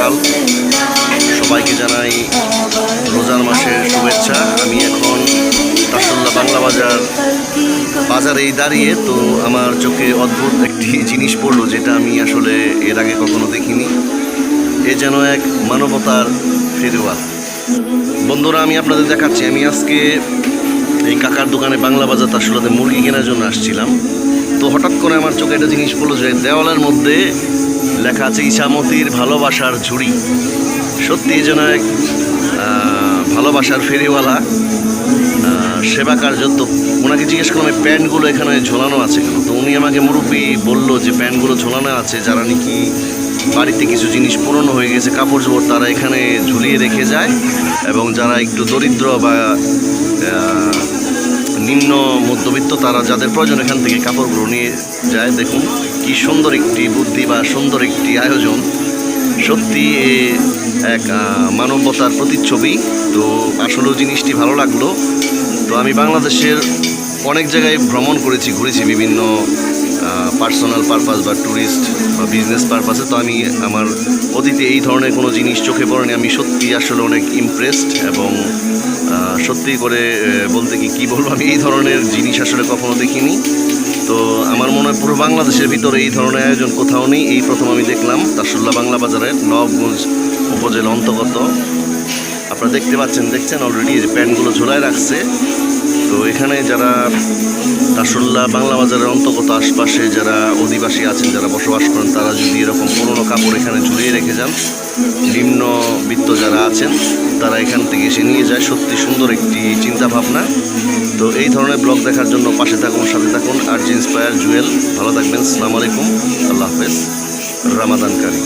সকাল সবাইকে জানাই রোজার মাসের শুভেচ্ছা। আমি এখন তাসুল্লাহ বাংলা বাজার বাজারেই দাঁড়িয়ে, তো আমার চোখে অদ্ভুত একটি জিনিস পড়ল যেটা আমি আসলে এর আগে কখনো দেখিনি। এ যেন এক মানবতার ফেরিওয়াল বন্ধুরা, আমি আপনাদের দেখাচ্ছি, আমি আজকে এই কাকার দোকানে বাংলা বাজার তাসুল্লাতে মুরগি কেনার জন্য আসছিলাম। তো হঠাৎ করে আমার চোখে একটা জিনিস পড়ল যে দেওয়ালের মধ্যে লেখা আছে ইসামতির ভালোবাসার ঝুড়ি। সত্যি যেন এক ভালোবাসার ফেরিওয়ালা সেবা কার্য তো ওনাকে জিজ্ঞেস করলাম, এই প্যান্টগুলো এখানে ঝোলানো আছে কেন? তো উনি আমাকে মুরব্বী বলল যে, প্যান্টগুলো ঝোলানো আছে, যারা নাকি বাড়িতে কিছু জিনিস পুরনো হয়ে গেছে, কাপড় চোপড় তারা এখানে ঝুলিয়ে রেখে যায় এবং যারা একটু দরিদ্র বা নিম্ন মধ্যবিত্ত তারা যাদের প্রয়োজন এখান থেকে কাপড়গুলো নিয়ে যায়, দেখুন কি সুন্দর একটি বুদ্ধি বা সুন্দর একটি আয়োজন। সত্যি এক মানবতার প্রতিচ্ছবি। তো আসলেও জিনিসটি ভালো লাগল। তো আমি বাংলাদেশের অনেক জায়গায় ভ্রমণ করেছি, ঘুরেছি বিভিন্ন পার্সোনাল পারপাস বা ট্যুরিস্ট বা বিজনেস পারপাসে তো আমি আমার অতীতে এই ধরনের কোনো জিনিস চোখে পড়েনি। আমি সত্যি আসলে অনেক ইমপ্রেসড এবং সত্যি করে বলতে কি, কী বলব? আমি এই ধরনের জিনিস আসলে কখনো দেখিনি। তো আমার মনে হয় পুরো বাংলাদেশের ভিতরে এই ধরনের আয়োজন কোথাও নেই। এই প্রথম আমি দেখলাম তারসুল্লাহ বাংলা বাজারের নবগঞ্জ উপজেলা অন্তর্গত। আপনারা দেখতে পাচ্ছেন, দেখছেন? অলরেডি প্যান্টগুলো ঝোলায় রাখছে। তো এখানে যারা তাসুল্লাহ বাংলা বাজারের অন্তর্গত আশপাশে যারা অধিবাসী আছেন, যারা বসবাস করেন, তারা যদি এরকম পুরনো কাপড় এখানে ঝুলিয়ে রেখে যান নিম্ন বিত্ত যারা আছেন, তারা এখান থেকে এসে নিয়ে যায়। সত্যি সুন্দর একটি চিন্তা ভাবনা তো এই ধরনের ব্লগ দেখার জন্য পাশে থাকুন, সাথে থাকুন। আর জি ইন্সপায়ার জুয়েল, ভালো থাকবেন। সালাম আলাইকুম। আল্লাহ হাফেজ। রামাদান কারি।